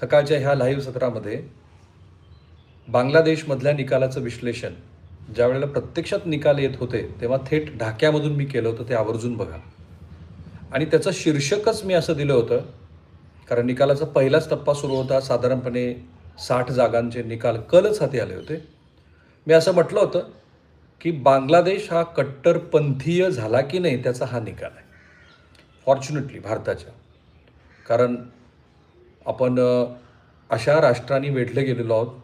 सकाळच्या ह्या लाईव्ह सत्रामध्ये बांगलादेशमधल्या निकालाचं विश्लेषण ज्या वेळेला प्रत्यक्षात निकाल येत होते तेव्हा थेट ढाक्यामधून मी केलं होतं ते आवर्जून बघा. आणि त्याचं शीर्षकच मी असं दिलं होतं कारण निकालाचा पहिलाच टप्पा सुरू होता साधारणपणे साठ जागांचे निकाल कलच हाती आले होते. मी असं म्हटलं होतं की बांगलादेश हा कट्टरपंथीय झाला की नाही त्याचा हा निकाल आहे. फॉर्च्युनेटली भारताच्या. कारण आपण अशा राष्ट्रांनी वेढले गेलेलो आहोत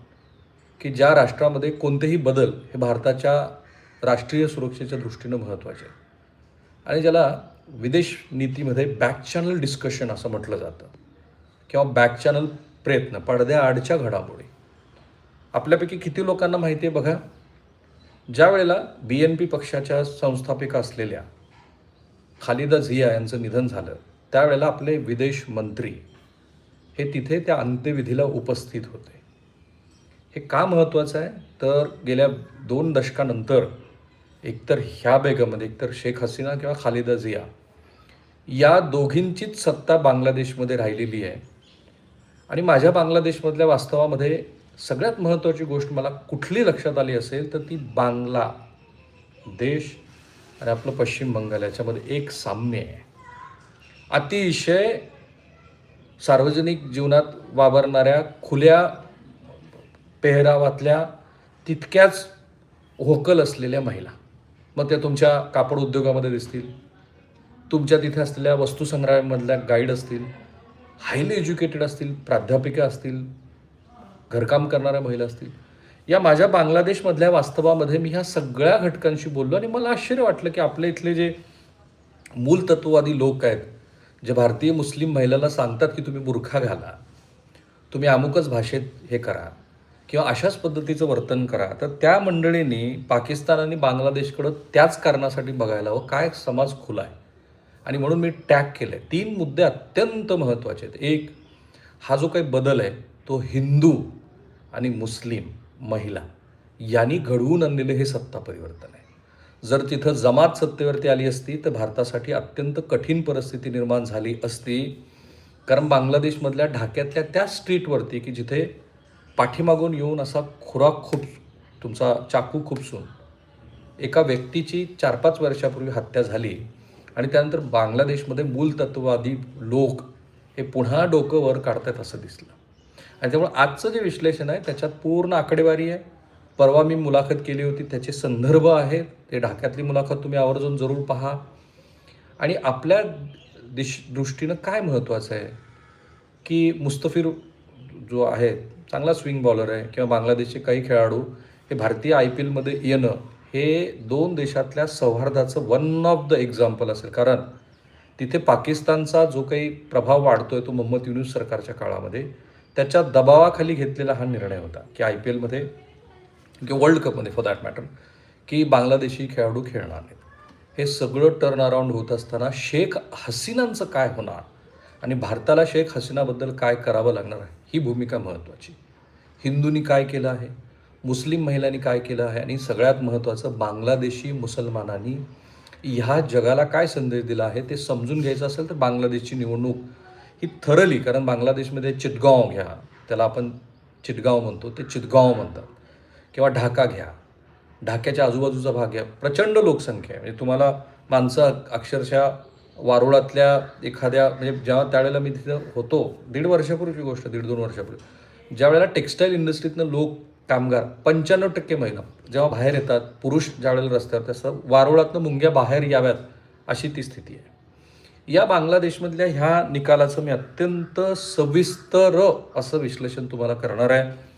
की ज्या राष्ट्रामध्ये कोणतेही बदल हे भारताच्या राष्ट्रीय सुरक्षेच्या दृष्टीनं महत्त्वाचे आहे आणि ज्याला विदेश नीतीमध्ये बॅक चॅनल डिस्कशन असं म्हटलं जातं किंवा बॅक चॅनल प्रयत्न पडद्याआडच्या घडामोडी. आपल्यापैकी किती लोकांना माहिती आहे बघा? ज्या वेळेला बी एन पी पक्षाच्या संस्थापिका असलेल्या खालिदा झिया यांचं निधन झालं त्यावेळेला आपले विदेश मंत्री हे तिथे त्या अंत्यविधीला उपस्थित होते. हे का महत्त्वाचं आहे? तर गेल्या दोन दशकानंतर एकतर ह्या बेगममध्ये एकतर शेख हसीना किंवा खालिदा झिया या दोघींचीच सत्ता बांगलादेशमध्ये राहिलेली आहे. आणि माझ्या बांगलादेशमधल्या वास्तवामध्ये सगळ्यात महत्त्वाची गोष्ट मला कुठली लक्षात आली असेल तर ती बांगला देश आणि आपलं पश्चिम बंगाल याच्यामध्ये एक साम्य आहे. अतिशय सार्वजनिक जीवनात वावरणाऱ्या खुल्या पेहरावातल्या तितक्याच होकल असलेल्या महिला. मग त्या तुमच्या कापड उद्योगामध्ये दिसतील. तुमच्या तिथे असलेल्या वस्तुसंग्रहालयामधल्या गाईड असतील. हायली एज्युकेटेड असतील प्राध्यापिका असतील घरकाम करणाऱ्या महिला असतील. या माझ्या बांगलादेशमधल्या वास्तवामध्ये मी ह्या सगळ्या घटकांशी बोललो आणि मला आश्चर्य वाटलं की आपल्या इथले जे मूलतत्ववादी लोक आहेत जे भारतीय मुस्लिम महिलाला सांगतात की तुम्ही बुरखा घाला तुम्ही अमुकच भाषेत हे करा किंवा अशाच पद्धतीचं वर्तन करा तर त्या मंडळींनी पाकिस्तान आणि बांगलादेशकडं त्याच कारणासाठी बघायला हवं काय समाज खुला आहे. आणि म्हणून मी टॅग केलं आहे तीन मुद्दे अत्यंत महत्त्वाचे आहेत. एक हा जो काही बदल आहे तो हिंदू आणि मुस्लिम महिला यांनी घडवून आणलेलं हे सत्ता परिवर्तन आहे. जर तिथं जमात सत्तेवरती आली असती तर भारतासाठी अत्यंत कठीण परिस्थिती निर्माण झाली असती. कारण बांगलादेशमधल्या ढाक्यातल्या त्या स्ट्रीटवरती की जिथे पाठीमागून येऊन असा खुराक खूप तुमचा चाकू खुपसून एका व्यक्तीची चार पाच वर्षापूर्वी हत्या झाली. आणि त्यानंतर बांगलादेशमध्ये मूलतत्ववादी लोक हे पुन्हा डोकं वर काढतात असं दिसलं. आणि त्यामुळे आजचं जे विश्लेषण आहे त्याच्यात पूर्ण आकडेवारी आहे. परवा मी मुलाखत केली होती त्याचे संदर्भ आहेत ते ढाक्यातली मुलाखत तुम्ही आवर्जून जरूर पहा. आणि आपल्या दिश दृष्टीनं काय महत्त्वाचं आहे? की मुस्तफिर जो आहे चांगला स्विंग बॉलर आहे किंवा बांगलादेशचे काही खेळाडू हे भारतीय आय पी एलमध्ये येणं हे दोन देशातल्या सौहार्दाचं वन ऑफ द एक्झाम्पल असेल. कारण तिथे पाकिस्तानचा जो काही प्रभाव वाढतो आहे तो मोहम्मद युनुस सरकारच्या काळामध्ये त्याच्या दबावाखाली घेतलेला हा निर्णय होता की आय पी एलमध्ये किंवा वर्ल्ड कपमध्ये फॉर दॅट मॅटर की बांगलादेशी खेळाडू खेळणार नाहीत. हे सगळं टर्न अराउंड होत असताना शेख हसीनांचं काय होणार? आणि भारताला शेख हसीनाबद्दल काय करावं लागणार आहे? ही भूमिका महत्त्वाची हिंदूंनी काय केलं आहे? मुस्लिम महिलांनी काय केलं आहे? आणि सगळ्यात महत्त्वाचं बांगलादेशी मुसलमानांनी ह्या जगाला काय संदेश दिला आहे ते समजून घ्यायचं असेल तर बांगलादेशची निवडणूक ही थरली कारण बांगलादेशमध्ये चितगाव घ्या. त्याला आपण चितगाव म्हणतो ते चितगाव म्हणतात. किंवा ढाका घ्या. ढाक्याच्या आजूबाजूचा भाग घ्या. प्रचंड लोकसंख्या आहे. म्हणजे तुम्हाला माणसं अक्षरशः वारुळातल्या एखाद्या म्हणजे जेव्हा त्यावेळेला मी तिथं होतो दीड वर्षापूर्वीची गोष्ट दीड दोन वर्षापूर्वी. ज्या वेळेला टेक्स्टाईल इंडस्ट्रीतनं लोक कामगार पंच्याण्णव टक्के महिला जेव्हा बाहेर येतात पुरुष ज्या वेळेला रस्त्यावर तसं वारुळातनं मुंग्या बाहेर याव्यात अशी ती स्थिती आहे. या बांगलादेशमधल्या ह्या निकालाचं मी अत्यंत सविस्तर असं विश्लेषण तुम्हाला करणार आहे.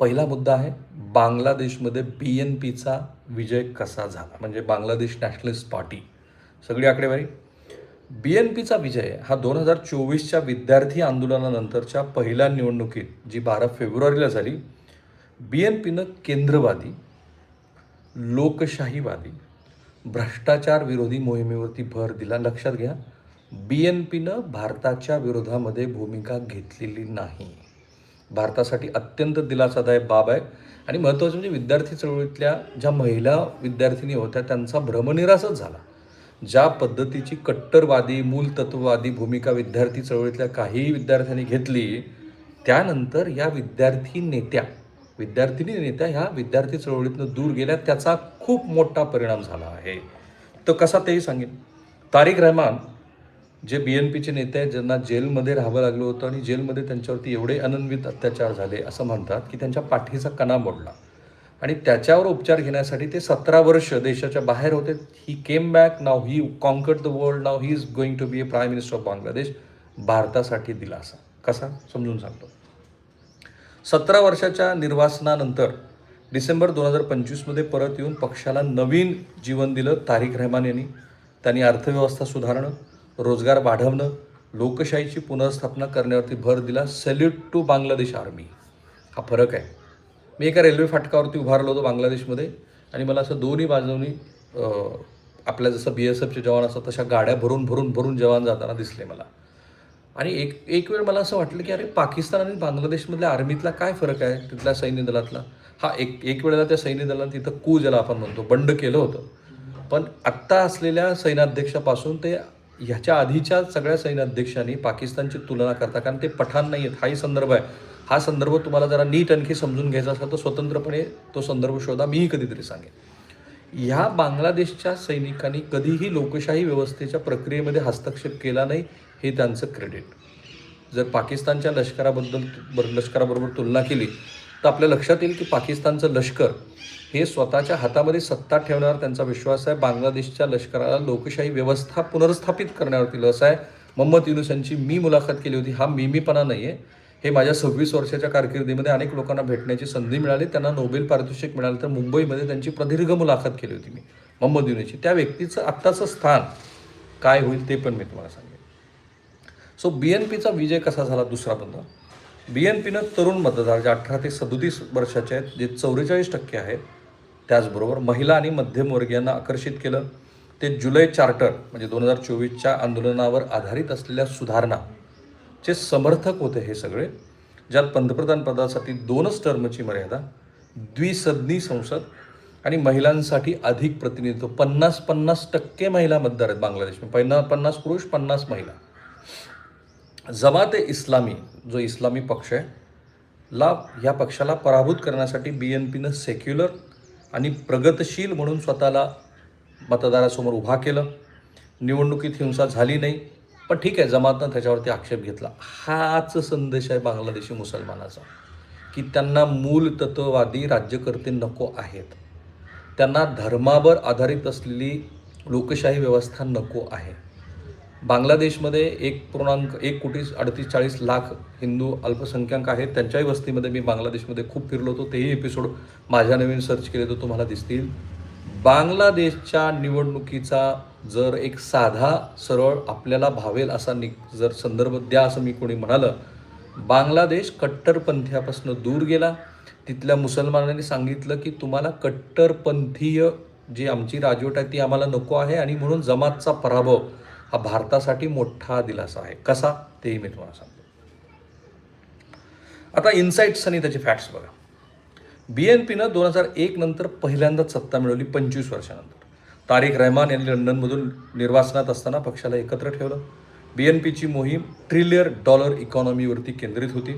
पहिला मुद्दा आहे बांगलादेशमध्ये बी एन पीचा विजय कसा झाला? म्हणजे बांगलादेश नॅशनलिस्ट पार्टी. सगळी आकडेवारी? बी एन पीचा विजय हा दोन हजार चोवीसच्या विद्यार्थी आंदोलनानंतरच्या पहिल्या निवडणुकीत जी बारा फेब्रुवारीला झाली बी एन पीनं केंद्रवादी लोकशाहीवादी भ्रष्टाचार विरोधी मोहिमेवरती भर दिला. लक्षात घ्या बी एन पीनं भारताच्या विरोधामध्ये भूमिका घेतलेली नाही. भारतासाठी अत्यंत दिलासादायक बाब आहे. आणि महत्त्वाचं म्हणजे विद्यार्थी चळवळीतल्या ज्या महिला विद्यार्थिनी होत्या त्यांचा भ्रमनिरासच झाला. ज्या पद्धतीची कट्टरवादी मूलतत्ववादी भूमिका विद्यार्थी चळवळीतल्या काही विद्यार्थ्यांनी घेतली त्यानंतर या विद्यार्थी नेत्या विद्यार्थिनी नेत्या ह्या विद्यार्थी चळवळीतनं दूर गेल्या त्याचा खूप मोठा परिणाम झाला आहे. तर कसा तेही सांगेन. तारिक रहमान जे बी एन पीचे नेते आहेत ज्यांना जेलमध्ये राहावं लागलं होतं आणि जेलमध्ये त्यांच्यावरती एवढे अनन्वित अत्याचार झाले असं म्हणतात की त्यांच्या पाठीचा कणा मोडला. आणि त्याच्यावर उपचार घेण्यासाठी ते सतरा वर्ष देशाच्या बाहेर होते. He came back now he conquered the world now he is going to be a prime minister of Bangladesh भारतासाठी दिलासा. कसा? समजून सांगतो. सतरा वर्षाच्या निर्वासनानंतर डिसेंबर दोन हजार पंचवीसमध्ये परत येऊन पक्षाला नवीन जीवन दिलं तारिक रहमान यांनी. त्यांनी अर्थव्यवस्था सुधारणं रोजगार वाढवणं लोकशाहीची पुनर्स्थापना करण्यावरती भर दिला सॅल्यूट टू बांगलादेश आर्मी. हा फरक आहे. मी एका रेल्वे फाटकावरती उभारलो होतो बांगलादेशमध्ये आणि मला असं दोन्ही बाजूनी आपल्या जसं बी एस एफचे जवान असतात तशा गाड्या भरून भरून भरून जवान जाताना दिसले मला. आणि एक एक वेळ मला असं वाटलं की अरे पाकिस्तान आणि बांगलादेशमधल्या आर्मीतला काय फरक आहे तिथल्या सैन्य दलातला? हा एक एक वेळेला त्या सैन्य दलानं तिथं कू ज्याला आपण म्हणतो बंड केलं होतं. पण आत्ता असलेल्या सैन्याध्यक्षापासून ते ह्याच्या आधीच्या सगळ्या सैन्याध्यक्षांनी पाकिस्तानची तुलना करता कारण ते पठाण नाही आहेत. हाही संदर्भ आहे. हा संदर्भ तुम्हाला जरा नीट आणखी समजून घ्यायचा असेल तर स्वतंत्रपणे तो संदर्भ शोधा मीही कधीतरी सांगेन. ह्या बांगलादेशच्या सैनिकांनी कधीही लोकशाही व्यवस्थेच्या प्रक्रियेमध्ये हस्तक्षेप केला नाही हे त्यांचं क्रेडिट. जर पाकिस्तानच्या लष्कराबद्दल लष्कराबरोबर तुलना केली तर आपल्या लक्षात येईल की पाकिस्तानचं लष्कर हे स्वतःच्या हातामध्ये सत्ता ठेवण्यावर त्यांचा विश्वास आहे. बांगलादेशच्या लष्कराला लोकशाही व्यवस्था पुनर्स्थापित करण्यावरती लस आहे. मोहम्मद युनुस यांची मी मुलाखत केली होती. हा मिमीपणा नाही आहे हे माझ्या सव्वीस वर्षाच्या कारकिर्दीमध्ये अनेक लोकांना भेटण्याची संधी मिळाली. त्यांना नोबेल पारितोषिक मिळालं तर मुंबईमध्ये त्यांची प्रदीर्घ मुलाखत केली होती मी मोहम्मद युनुसची. त्या व्यक्तीचं आत्ताचं स्थान काय होईल ते पण मी तुम्हाला सांगेन. सो बी एन पीचा विजय कसा झाला दुसरा बंद बी एन पीनं तरुण मतदार जे अठरा ते सदोतीस वर्षाचे आहेत जे चौवेचाळीस टक्के आहेत त्याचबरोबर महिला आणि मध्यमवर्गीयांना आकर्षित केलं. ते जुलै चार्टर म्हणजे दोन हजार चोवीसच्या आंदोलनावर आधारित असलेल्या सुधारणा चे समर्थक होते हे सगळे ज्यात पंतप्रधान पदासाठी दोनच टर्मची मर्यादा द्विसदनी संसद आणि महिलांसाठी अधिक प्रतिनिधित्व. पन्नास पन्नास टक्के महिला मतदार आहेत बांगलादेशमध्ये. पन्नास पन्नास पुरुष पन्नास महिला. जमात ए इस्लामी जो इस्लामी पक्ष आहे ला या पक्षाला पराभूत करण्यासाठी बी एन पीनं सेक्युलर आणि प्रगतशील म्हणून स्वतःला मतदारासमोर उभा केलं. निवडणुकीत हिंसा झाली नाही पण ठीक आहे जमातनं त्याच्यावरती आक्षेप घेतला. हाच संदेश आहे बांगलादेशी मुसलमानाचा की त्यांना मूल तत्ववादी राज्यकर्ते नको आहेत. त्यांना धर्मावर आधारित असलेली लोकशाही व्यवस्था नको आहे. बांगलादेशमध्ये एक पूर्णांक एक कोटी अडतीस चाळीस लाख हिंदू अल्पसंख्याक आहेत. त्यांच्याही वस्तीमध्ये मी बांगलादेशमध्ये खूप फिरलो होतो. तेही एपिसोड माझ्या नवीन सर्च केले तर तुम्हाला दिसतील. बांगलादेशच्या निवडणुकीचा जर एक साधा सरळ आपल्याला भावेल असा नि जर संदर्भ द्या असं मी कोणी म्हणालं बांगलादेश कट्टरपंथीयापासून दूर गेला. तिथल्या मुसलमानांनी सांगितलं की तुम्हाला कट्टरपंथीय जी आमची राजवट आहे ती आम्हाला नको आहे आणि म्हणून जमातचा पराभव हा भारतासाठी मोठा दिलासा आहे. कसा? तेही मी तुम्हाला सांगतो. आता इन्साईट्स आणि त्याचे फॅक्ट्स बघा. बी एन पीनं दोन हजार एक नंतर पहिल्यांदाच सत्ता मिळवली पंचवीस वर्षानंतर. तारिक रहमान यांनी लंडनमधून निर्वासनात असताना पक्षाला एकत्र ठेवलं. बी एन पीची मोहीम ट्रिलियर डॉलर इकॉनॉमीवरती केंद्रित होती.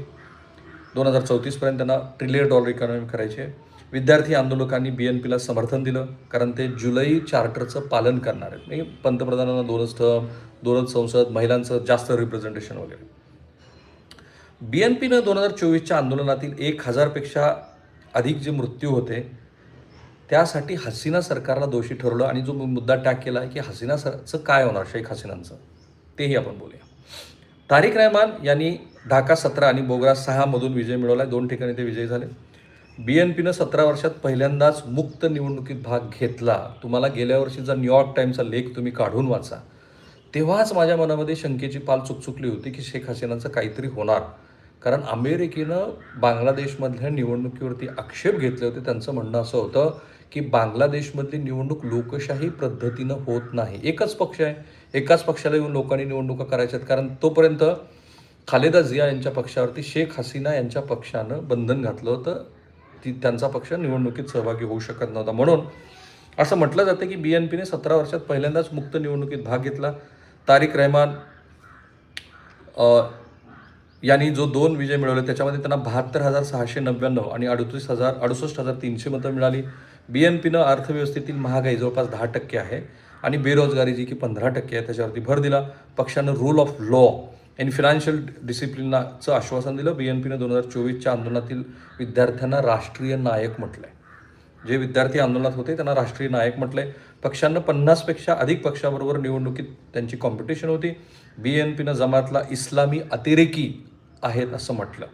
दोन हजार चौतीसपर्यंत त्यांना ट्रिलियर डॉलर इकॉनॉमी करायची. आहे विद्यार्थी आंदोलकांनी बी एन पीला समर्थन दिलं कारण ते जुलै चार्टरचं पालन करणार आहेत. म्हणजे पंतप्रधानांना दोनच टर्म दोनच संसद महिलांचं जास्त रिप्रेझेंटेशन वगैरे. बी एन पीनं दोन हजार चोवीसच्या आंदोलनातील एक हजारपेक्षा अधिक जे मृत्यू होते त्यासाठी हसीना सरकारला दोषी ठरवलं आणि जो मुद्दा टॅग केला आहे की हसीना सरचं काय होणार शेख हसीनांचं तेही आपण बोलूया. तारिक रहमान यांनी ढाका सतरा आणि बोगरा सहामधून विजय मिळवला दोन ठिकाणी ते विजयी झाले. बी एन पीनं सतरा वर्षात पहिल्यांदाच मुक्त निवडणुकीत भाग घेतला. तुम्हाला गेल्या वर्षीचा न्यूयॉर्क टाईमचा लेख तुम्ही काढून वाचा तेव्हाच माझ्या मनामध्ये शंकेची पाल चुकचुकली होती की शेख हसीनाचं काहीतरी होणार. कारण अमेरिकेनं बांगलादेशमधल्या निवडणुकीवरती आक्षेप घेतले होते. त्यांचं म्हणणं असं होतं की बांगलादेशमधली निवडणूक लोकशाही पद्धतीनं होत नाही. एकच पक्ष आहे. एकाच पक्षाला येऊन लोकांनी निवडणुका करायच्यात. कारण तोपर्यंत खालेदा जिया यांच्या पक्षावरती शेख हसीना यांच्या पक्षानं बंधन घातलं होतं. ती त्यांचा पक्ष निवडणुकीत सहभागी होऊ शकत नव्हता. म्हणून असं म्हटलं जातं की बी एन पीने सतरा वर्षात पहिल्यांदाच मुक्त निवडणुकीत भाग घेतला. तारिक रहमान यांनी जो दोन विजय मिळवले त्याच्यामध्ये त्यांना बहात्तर हजार सहाशे नव्याण्णव आणि अडतीस हजार अडुसष्ट हजार तीनशे मतं मिळाली. बी एन पीनं अर्थव्यवस्थेतील महागाई जवळपास दहा टक्के आहे आणि बेरोजगारी जी की पंधरा टक्के आहे त्याच्यावरती भर दिला. पक्षानं रूल ऑफ लॉ यांनी फिनान्शियल डिसिप्लिनाचं आश्वासन दिलं. बी एन पीनं दोन हजार चोवीसच्या आंदोलनातील विद्यार्थ्यांना राष्ट्रीय नायक म्हटलं आहे जे विद्यार्थी आंदोलनात होते त्यांना राष्ट्रीय नायक म्हटलं आहे पक्षांना पन्नासपेक्षा अधिक पक्षाबरोबर निवडणुकीत त्यांची कॉम्पिटिशन होती. बी एन पीनं जमातला इस्लामी अतिरेकी आहेत असं म्हटलं.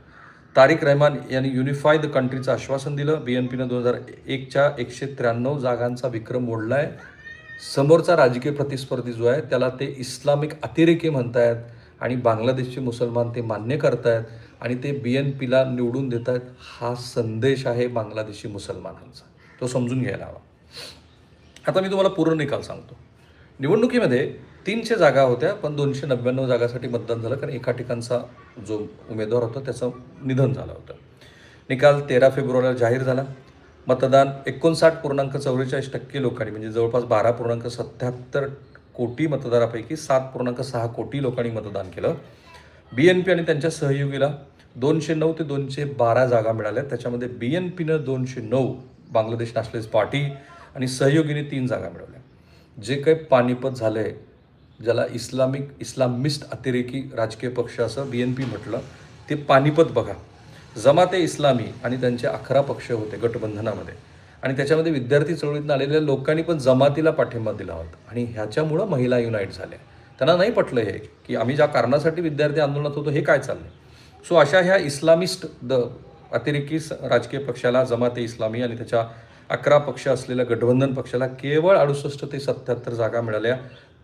तारिक रहमान यांनी युनिफाय द कंट्रीचं आश्वासन दिलं. बी एन पीनं दोन हजार एकच्या एकशे त्र्याण्णव जागांचा विक्रम मोडला आहे समोरचा राजकीय प्रतिस्पर्धी जो आहे त्याला ते इस्लामिक अतिरेकी म्हणतायत. आणि बांगलादेशचे मुसलमान ते मान्य करतायत आणि ते बी एन पीला निवडून देत आहेत हा संदेश आहे बांगलादेशी मुसलमानांचा. तो समजून घ्यायला हवा. आता मी तुम्हाला पूर्ण निकाल सांगतो. निवडणुकीमध्ये तीनशे जागा होत्या पण दोनशे नव्याण्णव जागासाठी मतदान झालं कारण एका ठिकाणचा जो उमेदवार होता त्याचं निधन झालं होतं. निकाल तेरा फेब्रुवारीला जाहीर झाला. मतदान एकोणसाठ पूर्णांक चौवेचाळीस टक्के लोकांनी म्हणजे जवळपास बारा पूर्णांक सत्याहत्तर कोटी मतदारापैकी सात पूर्णांक सहा कोटी लोकांनी मतदान केलं. बी एन पी आणि त्यांच्या सहयोगीला दोनशे नऊ ते दोनशे बारा जागा मिळाल्या. त्याच्यामध्ये बी एन पीनं दोनशे नऊ बांगलादेश नॅशनलिस्ट पार्टी आणि सहयोगीने तीन जागा मिळवल्या. जे काही पानिपत झालं आहे ज्याला इस्लामिक इस्लामिस्ट अतिरेकी राजकीय पक्ष असं बी एन पी म्हटलं ते पानिपत बघा. जमाते इस्लामी आणि त्यांचे अकरा पक्ष होते गठबंधनामध्ये. आणि त्याच्यामध्ये विद्यार्थी चळवळीतून आलेल्या लोकांनी पण जमातीला पाठिंबा दिला होता. आणि ह्याच्यामुळं महिला युनाईट झाल्या. त्यांना नाही पटलं हे की आम्ही ज्या कारणासाठी विद्यार्थी आंदोलनात होतो हे काय चाललं सो अशा ह्या इस्लामिस्ट द अतिरेकी राजकीय पक्षाला जमाते इस्लामी आणि त्याच्या अकरा पक्ष असलेल्या गठबंधन पक्षाला केवळ अडुसष्ट ते सत्याहत्तर जागा मिळाल्या.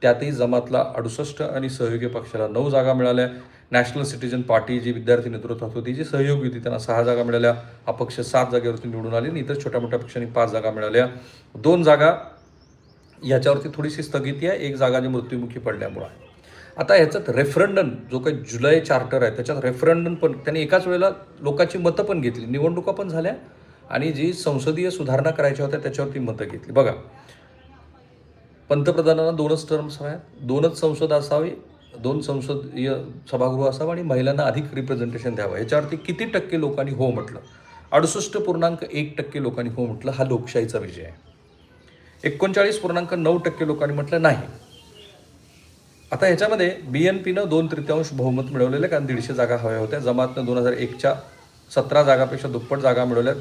त्यातही जमातला अडुसष्ट आणि सहयोगी पक्षाला नऊ जागा मिळाल्या. नॅशनल सिटीजन पार्टी जी विद्यार्थी नेतृत्वात होती जी सहयोगी होती त्यांना सहा जागा मिळाल्या अपक्ष सात जागेवरती निवडून आले आणि इतर छोट्या मोठ्या पक्षांनी पाच जागा मिळाल्या. दोन जागा याच्यावरती थोडीशी स्थगिती आहे एक जागा जी मृत्युमुखी पडल्यामुळं आहे. आता ह्याच्यात रेफरंडम जो काही जुलै चार्टर आहे त्याच्यात रेफरंडम पण त्यांनी एकाच वेळेला लोकांची मतं पण घेतली निवडणुका पण झाल्या आणि जी संसदीय सुधारणा करायच्या होत्या त्याच्यावरती मतं घेतली. बघा पंतप्रधानांना दोनच टर्म्स हव्यात दोनच संसद असावी दोन संसदीय सभागृह असावं आणि महिलांना अधिक रिप्रेझेंटेशन द्यावं. याच्यावरती किती टक्के लोकांनी हो म्हटलं? अडुसष्ट पूर्णांक एक टक्के लोकांनी हो म्हटलं हा लोकशाहीचा विजय आहे. एकोणचाळीस पूर्णांक नऊ टक्के लोकांनी म्हटलं नाही. आता ह्याच्यामध्ये बी एन पीनं दोन तृतीयांश बहुमत मिळवलेलं आहे कारण दीडशे जागा हव्या होत्या. जमातनं दोन हजार एकच्या सतरा जागापेक्षा दुप्पट जागा मिळवल्यात.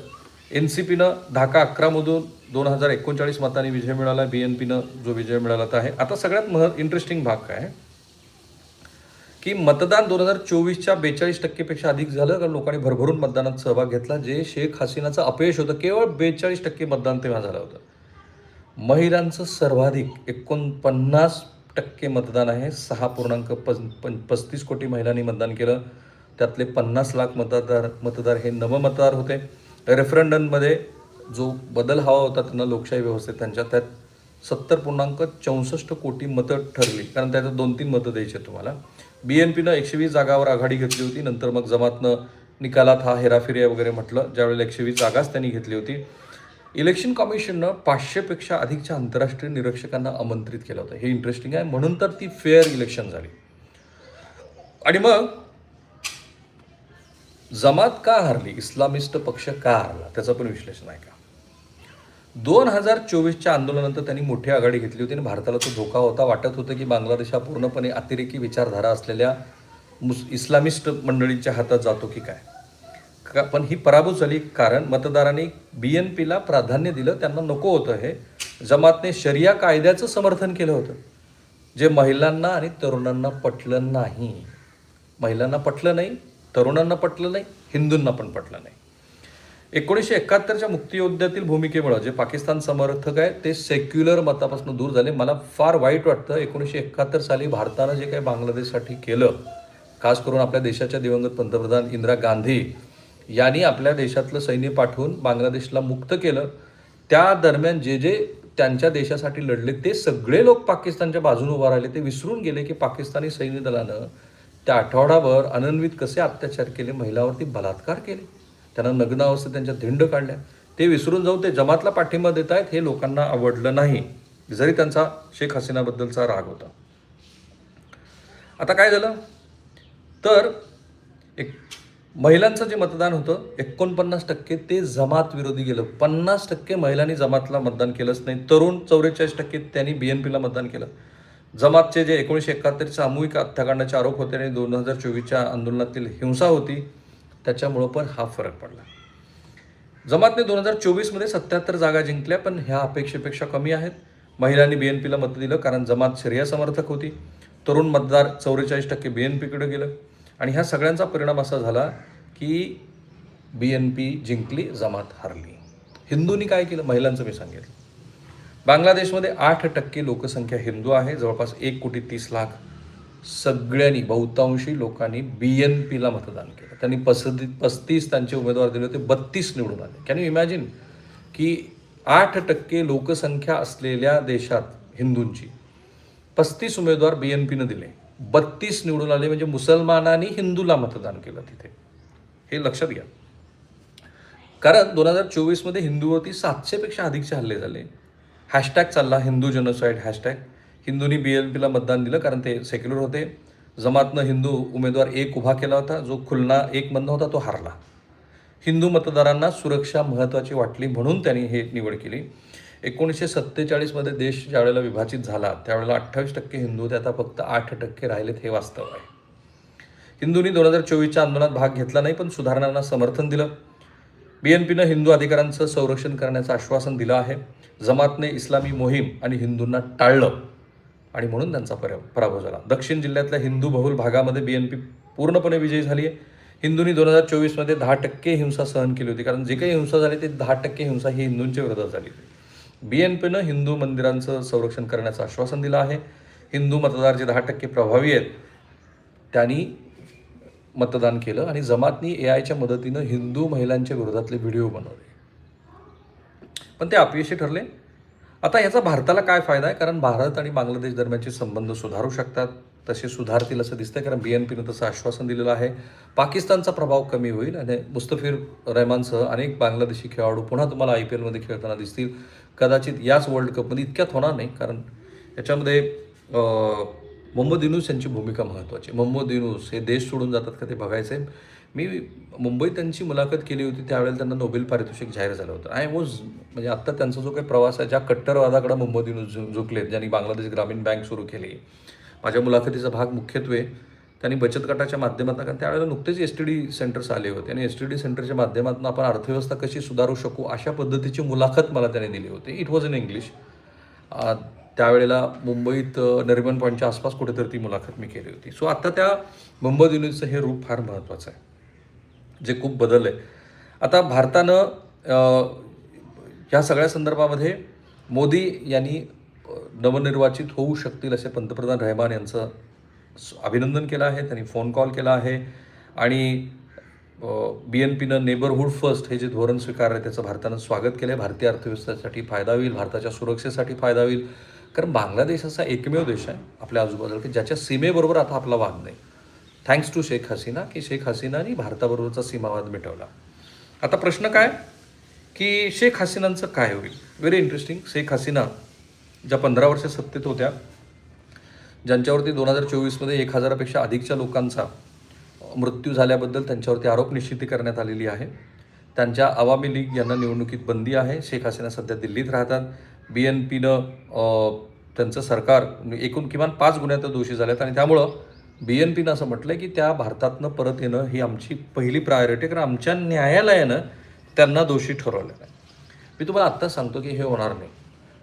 एन सी पीनं धाका अकरामधून दोन हजार एकोणचाळीस मतांनी विजय मिळाला. बी एन पीनं जो विजय मिळाला तो आहे. आता सगळ्यात मह इंटरेस्टिंग भाग काय आहे? की मतदान दोन हजार चोवीसच्या बेचाळीस टक्केपेक्षा अधिक झालं कारण लोकांनी भरभरून मतदानात सहभाग घेतला जे शेख हसीनाचं अपयश होतं केवळ बेचाळीस टक्के मतदान तेव्हा झालं होतं. महिलांचं सर्वाधिक एकोणपन्नास टक्के मतदान आहे सहा पूर्णांक पस पं पस्तीस कोटी महिलांनी मतदान केलं. त्यातले पन्नास लाख मतदार मतदार हे नवमतदार होते. रेफरंडममध्ये जो बदल हवा होता त्यांना लोकशाही व्यवस्थेत त्यांच्या त्यात सत्तर पूर्णांक चौसष्ट कोटी मतं ठरली. कारण त्याच्यात दोन तीन मतं द्यायची तुम्हाला. बी एन पीनं एकशे वीस जागावर आघाडी घेतली होती. नंतर मग जमातनं निकालात हा हेराफेरी वगैरे म्हटलं. ज्यावेळेला एकशे वीस जागाच त्यांनी घेतली होती. इलेक्शन कमिशननं पाचशेपेक्षा अधिकच्या आंतरराष्ट्रीय निरीक्षकांना आमंत्रित केलं होतं. हे इंटरेस्टिंग आहे. म्हणून तर ती फेअर इलेक्शन झाली. आणि मग जमात का हरली? इस्लामिस्ट पक्ष का हरला? त्याचं पण विश्लेषण आहे का? दोन हजार चोवीसच्या आंदोलनानंतर त्यांनी मोठी आघाडी घेतली होती आणि भारताला तो धोका होता. वाटत होतं की बांगलादेश हा पूर्णपणे अतिरेकी विचारधारा असलेल्या मुस इस्लामिस्ट मंडळींच्या हातात जातो की काय? का पण ही पराभूत झाली कारण मतदारांनी बी एन पीला प्राधान्य दिलं. त्यांना नको होतं हे. जमातने शरिया कायद्याचं समर्थन केलं होतं. जे महिलांना आणि तरुणांना पटलं नाही. महिलांना पटलं नाही तरुणांना पटलं नाही हिंदूंना पण पटलं नाही. एकोणीसशे एकाहत्तरच्या मुक्तियोद्ध्यातील भूमिकेमुळं जे पाकिस्तान समर्थक आहे ते सेक्युलर मतापासून दूर झाले. मला फार वाईट वाटतं एकोणीसशे एकाहत्तर साली भारतानं जे काही बांगलादेशसाठी केलं खास करून आपल्या देशाच्या दिवंगत पंतप्रधान इंदिरा गांधी यांनी आपल्या देशातलं सैन्य पाठवून बांगलादेशला मुक्त केलं त्या दरम्यान जे जे त्यांच्या देशासाठी लढले ते सगळे लोक पाकिस्तानच्या बाजूने उभा राहिले. ते विसरून गेले की पाकिस्तानी सैन्य दलानं त्या आठवडाभर अनन्वित कसे अत्याचार केले महिलावरती बलात्कार केले. त्यांना नग्न अवस्थेत त्यांच्या धिंड काढल्या. ते विसरून जाऊन ते जमातला पाठिंबा देत आहेत हे लोकांना आवडलं नाही जरी त्यांचा शेख हसीनाबद्दलचा राग होता. आता काय झालं? तर एक महिलांचं जे मतदान होतं एकोणपन्नास टक्के ते जमात विरोधी गेलं. पन्नास टक्के महिलांनी जमातला मतदान केलंच नाही. तरुण चौवेचाळीस टक्के त्यांनी बी एन पीला मतदान केलं. जमातचे जे एकोणीसशे एकाहत्तर सामूहिक हत्याकांडाचे आरोप होते आणि दोन हजार चोवीसच्या आंदोलनातील हिंसा होती त्याच्यामुळं पण हा फरक पडला. जमातने दोन हजार चोवीसमध्ये सत्याहत्तर जागा जिंकल्या पण ह्या अपेक्षेपेक्षा कमी आहेत. महिलांनी बी एन पीला मत दिलं कारण जमात शरिया समर्थक होती. तरुण मतदार चौवेचाळीस टक्के बी एन पीकडे गेलं. आणि ह्या सगळ्यांचा परिणाम असा झाला की बी एन पी जिंकली जमात हरली. हिंदूंनी काय केलं? महिलांचं मी सांगितलं. बांगलादेशमध्ये आठ टक्के लोकसंख्या हिंदू आहे. जवळपास एक कोटी तीस लाख सगळ्यांनी बहुतांशी लोकांनी बी एन पीला मतदान केलं. त्यांनी पसती पस्तीस त्यांचे उमेदवार दिले होते बत्तीस निवडून आले. कॅन यू इमॅजिन की आठ टक्के लोकसंख्या असलेल्या देशात हिंदूंची पस्तीस उमेदवार बी एन पीनं दिले. बत्तीस निवडून आले म्हणजे मुसलमानांनी हिंदूला मतदान केलं तिथे. हे लक्षात घ्या. कारण दोन हजार चोवीसमध्ये हिंदूवरती सातशेपेक्षा अधिकचे हल्ले झाले. हॅशटॅग चालला हिंदू जनोसाईड हॅशटॅग. हिंदूंनी बी एल पीला मतदान दिलं कारण ते सेक्युलर होते. जमातनं हिंदू उमेदवार एक उभा केला होता जो खुलना एकमधनं होता तो हारला. हिंदू मतदारांना सुरक्षा महत्त्वाची वाटली म्हणून त्यांनी हे निवड केली. एकोणीसशे सत्तेचाळीसमध्ये देश ज्यावेळेला विभाजित झाला त्यावेळेला अठ्ठावीस टक्के हिंदू होते आता फक्त आठ टक्के राहिलेत हे वास्तव आहे. हिंदूंनी दोन हजार चोवीसच्या आंदोलनात भाग घेतला नाही पण सुधारणांना समर्थन दिलं. बी एन पीनं हिंदू अधिकारांचं संरक्षण करण्याचं आश्वासन दिलं आहे. जमातने इस्लामी मोहीम आणि हिंदूंना टाळलं. आणि म्हणून त्यांचा पर पराभव झाला. दक्षिण जिल्ह्यातल्या हिंदू बहुल भागामध्ये बी एन पी पूर्णपणे विजयी झाली आहे. हिंदूंनी दोन हजार चोवीसमध्ये दहा टक्के हिंसा सहन केली होती. कारण जे काही हिंसा झाली ते दहा टक्के हिंसा ही हिंदूंच्या विरोधात झाली बी एन पीनं हिंदू मंदिरांचं संरक्षण करण्याचं आश्वासन दिलं आहे. हिंदू मतदार जे दहा टक्के प्रभावी आहेत त्यांनी मतदान केलं आणि जमातनी ए आयच्या मदतीनं हिंदू महिलांच्या विरोधातले व्हिडिओ बनवले. पण ते अपयशी ठरले. आता याचा भारताला काय फायदा आहे? कारण भारत आणि बांगलादेश दरम्यानचे संबंध सुधारू शकतात. तसे सुधारतील असं दिसतंय कारण बी एन पीनं तसं आश्वासन दिलेलं आहे. पाकिस्तानचा प्रभाव कमी होईल आणि मुस्तफिर रहमानसह अनेक बांगलादेशी खेळाडू पुन्हा तुम्हाला आय पी एलमध्ये खेळताना दिसतील. कदाचित याच वर्ल्ड कपमध्ये इतक्यात होणार नाही कारण याच्यामध्ये मोहम्मद युनूस यांची भूमिका महत्त्वाची मोहम्मद युनूस हे देश सोडून जातात का ते बघायचं आहे मी मुंबईत त्यांची मुलाखत केली होती त्यावेळेला त्यांना नोबेल पारितोषिक जाहीर झालं होतं. आय वॉज म्हणजे आत्ता त्यांचा जो काही प्रवास आहे ज्या कट्टरवादाकडे मुंबई झु झुकलेत ज्यांनी बांगलादेश ग्रामीण बँक सुरू केली. माझ्या मुलाखतीचा भाग मुख्यत्वे त्यांनी बचत गटाच्या माध्यमातून कारण त्यावेळेला नुकतेच एस टी डी सेंटर्स आले होते. आणि एस टी डी सेंटरच्या माध्यमातून आपण अर्थव्यवस्था कशी सुधारू शकू अशा पद्धतीची मुलाखत मला त्याने दिली होती. इट वॉज इन इंग्लिश त्यावेळेला मुंबईत नरिमन पॉईंटच्या आसपास कुठेतरी ती मुलाखत मी केली होती. सो आत्ता त्या मुंबई युनिटचं हे रूप फार महत्त्वाचं आहे. जे खूप बदल आहे. आता भारतानं ह्या सगळ्या संदर्भामध्ये मोदी यांनी नवनिर्वाचित होऊ शकतील असे पंतप्रधान रहमान यांचं अभिनंदन केलं आहे त्यांनी फोन कॉल केला आहे आणि बी एन पीनं नेबरहूड फर्स्ट हे जे धोरण स्वीकारलं आहे त्याचं भारतानं स्वागत केलं आहे भारतीय अर्थव्यवस्थेसाठी फायदा होईल भारताच्या सुरक्षेसाठी फायदा होईल. कारण बांगलादेश असा एकमेव देश आहे आपल्या आजूबाजूला की ज्याच्या सीमेबरोबर आता आपला वाद नाही. थँक्स टू शेख हसीना की शेख हसीनानी भारताबरोबरचा सीमावाद मिटवला. आता प्रश्न काय? की शेख हसीनांचं काय होईल? व्हेरी इंटरेस्टिंग शेख हसीना ज्या पंधरा वर्ष सत्तेत होत्या ज्यांच्यावरती दोन हजार चोवीसमध्ये एक हजारापेक्षा अधिकच्या लोकांचा मृत्यू झाल्याबद्दल त्यांच्यावरती आरोप निश्चिती करण्यात आलेली आहे. त्यांच्या आवामी लीग यांना निवडणुकीत बंदी आहे. शेख हसीना सध्या दिल्लीत राहतात. बी एन पीनं त्यांचं सरकार एकूण किमान पाच गुन्ह्यात दोषी झाल्यात आणि त्यामुळं बी एन पीनं असं म्हटलं की त्या भारतातनं परत येणं ही आमची पहिली प्रायोरिटी कारण आमच्या न्यायालयानं त्यांना दोषी ठरवलेलं आहे. मी तुम्हाला आत्ताच सांगतो की हे होणार नाही.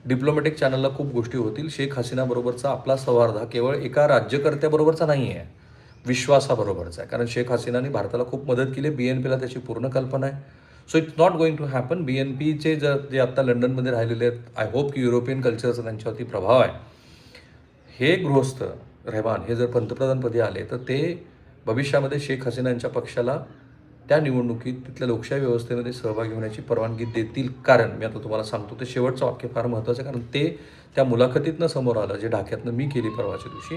डिप्लोमॅटिक चॅनलला खूप गोष्टी होतील. शेख हसीनाबरोबरचा आपला संवाद हा केवळ एका राज्यकर्त्याबरोबरचा नाही आहे विश्वासाबरोबरचा आहे. कारण शेख हसीनाने भारताला खूप मदत केली. बी एन पीला त्याची पूर्ण कल्पना आहे. So it's not going to happen B N पीचे जर जे आत्ता लंडनमध्ये राहिलेले आहेत आय होप की युरोपियन कल्चरचा त्यांच्यावरती प्रभाव आहे. हे गृहस्थ रहमान हे जर पंतप्रधानपदी आले तर ते भविष्यामध्ये शेख हसीनांच्या पक्षाला त्या निवडणुकीत तिथल्या लोकशाही व्यवस्थेमध्ये सहभागी होण्याची परवानगी देतील. कारण मी आता तुम्हाला सांगतो ते शेवटचं वाक्य फार महत्त्वाचं आहे कारण ते त्या मुलाखतीतनं समोर आलं जे ढाक्यातनं मी केली परवाच्या दिवशी.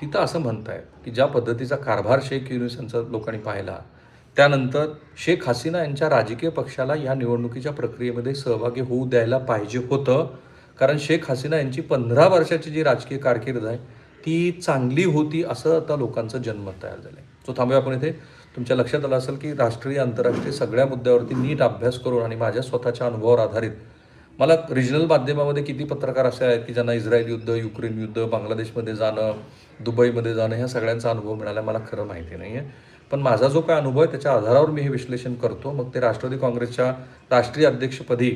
तिथं असं म्हणताय की ज्या पद्धतीचा कारभार शेख युनुस यांचा लोकांनी पाहिला त्यानंतर शेख हसीना यांच्या राजकीय पक्षाला या निवडणुकीच्या प्रक्रियेमध्ये सहभागी होऊ द्यायला पाहिजे होतं. कारण शेख हसीना यांची पंधरा वर्षाची जी राजकीय कारकीर्द आहे ती चांगली होती असं आता लोकांचं जन्मत तयार झालं आहे सो थांबूया आपण इथे. तुमच्या लक्षात आलं असेल की राष्ट्रीय आंतरराष्ट्रीय सगळ्या मुद्द्यावरती नीट अभ्यास करून आणि माझ्या स्वतःच्या अनुभवावर आधारित मला रिजनल माध्यमामध्ये किती पत्रकार असे आहेत की ज्यांना इस्रायल युद्ध युक्रेन युद्ध बांगलादेशमध्ये जाणं दुबईमध्ये जाणं ह्या सगळ्यांचा अनुभव मिळाला मला खरं माहिती नाही आहे पण माझा जो काय अनुभव आहे त्याच्या आधारावर मी हे विश्लेषण करतो. मग ते राष्ट्रवादी काँग्रेसच्या राष्ट्रीय अध्यक्षपदी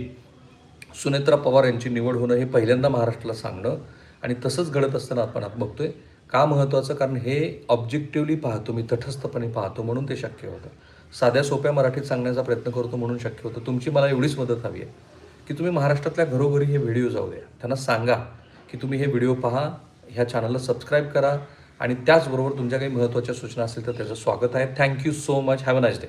सुनेत्रा पवार यांची निवड होणं हे पहिल्यांदा महाराष्ट्राला सांगणं आणि तसंच घडत असताना आपण आता बघतोय का महत्त्वाचं कारण हे ऑब्जेक्टिव्हली पाहतो मी तटस्थपणे पाहतो म्हणून ते शक्य होतं. साध्या सोप्या मराठीत सांगण्याचा प्रयत्न करतो म्हणून शक्य होतं. तुमची मला एवढीच मदत हवी आहे की तुम्ही महाराष्ट्रातल्या घरोघरी हे व्हिडिओ जाऊ द्या. त्यांना सांगा की तुम्ही हे व्हिडिओ पहा ह्या चॅनलला सबस्क्राईब करा आणि त्याचबरोबर तुमच्या काही महत्त्वाच्या सूचना असतील तर त्याचं स्वागत आहे. Thank you so much have a nice day